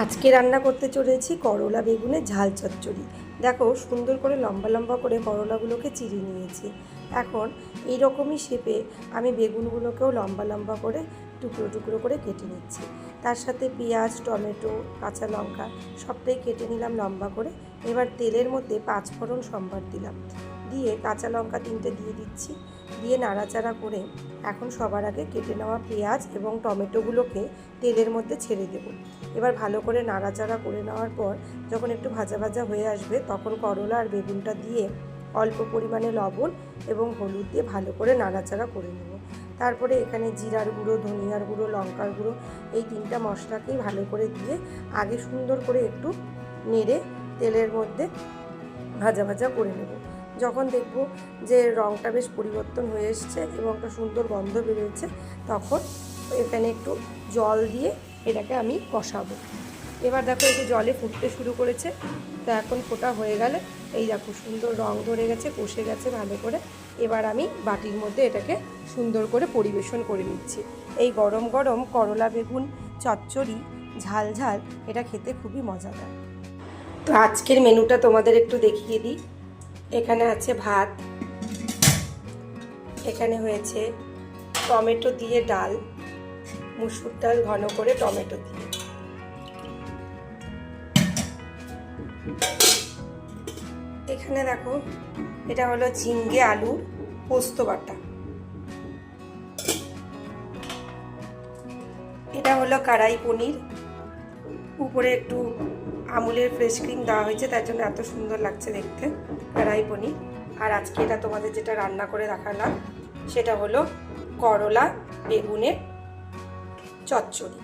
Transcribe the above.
আজকে রান্না করতে চলেছি করলা বেগুনের ঝাল চচ্চড়ি। দেখো সুন্দর করে লম্বা লম্বা করে করলাগুলোকে চিড়ে নিয়েছি। এখন এই রকমই শেপে আমি বেগুনগুলোকেও লম্বা লম্বা করে টুকরো টুকরো করে কেটে নিচ্ছি। তার সাথে পেঁয়াজ, টমেটো, কাঁচা লঙ্কা সবটাই কেটে নিলাম লম্বা করে। এবার তেলের মধ্যে পাঁচ ফোড়ন সম্বার দিলাম। দিয়ে কাঁচা লঙ্কা তিনটে দিয়ে দিচ্ছি। দিয়ে নাড়াচাড়া করে এখন সবার আগে কেটে নেওয়া পেঁয়াজ এবং টমেটোগুলোকে তেলের মধ্যে ছেড়ে দেব। এবার ভালো করে নাড়াচাড়া করে নেওয়ার পর যখন একটু ভাজা ভাজা হয়ে আসবে তখন করলা আর বেগুনটা দিয়ে অল্প পরিমাণে লবণ এবং হলুদ দিয়ে ভালো করে নাড়াচাড়া করে নেব। তারপরে এখানে জিরার গুঁড়ো, ধনিয়ার গুঁড়ো, লঙ্কার গুঁড়ো এই তিনটা মশলাকেই ভালো করে দিয়ে আগে সুন্দর করে একটু নেড়ে তেলের মধ্যে ভাজা ভাজা করে নেব। যখন দেখব যে রঙটা বেশ পরিবর্তন হয়ে এসছে এবং একটা সুন্দর গন্ধ বেরোচ্ছে তখন এখানে একটু জল দিয়ে এটাকে আমি কষাবো। এবার দেখো একটু জলে ফুটতে শুরু করেছে, তো এখন ফোটা হয়ে গেলে এই দেখো সুন্দর রং ধরে গেছে, কষে গেছে ভালো করে। এবার আমি বাটির মধ্যে এটাকে সুন্দর করে পরিবেশন করে নিচ্ছি। এই গরম গরম করলা বেগুন, চচ্চড়ি, ঝাল ঝাল, এটা খেতে খুবই মজাদার। তো আজকের মেনুটা তোমাদের একটু দেখিয়ে দিই। এখানে আছে ভাত। এখানে হয়েছে টমেটো দিয়ে ডাল। মুসুর ডাল ঘন করে টমেটো দিয়ে। এখানে দেখো, এটা হলো ঝিঙ্গে আলুর পোস্ত বাটা। এটা হলো কড়াই পনির। উপরে একটু আমুলের ফ্রেশ ক্রিম দেওয়া হয়েছে, তার জন্য এত সুন্দর লাগছে দেখতে। কড়াই পনির। আর আজকে এটা তোমাদের যেটা রান্না করে দেখালাম, সেটা হলো করলা, বেগুনের চচ্চড়ি।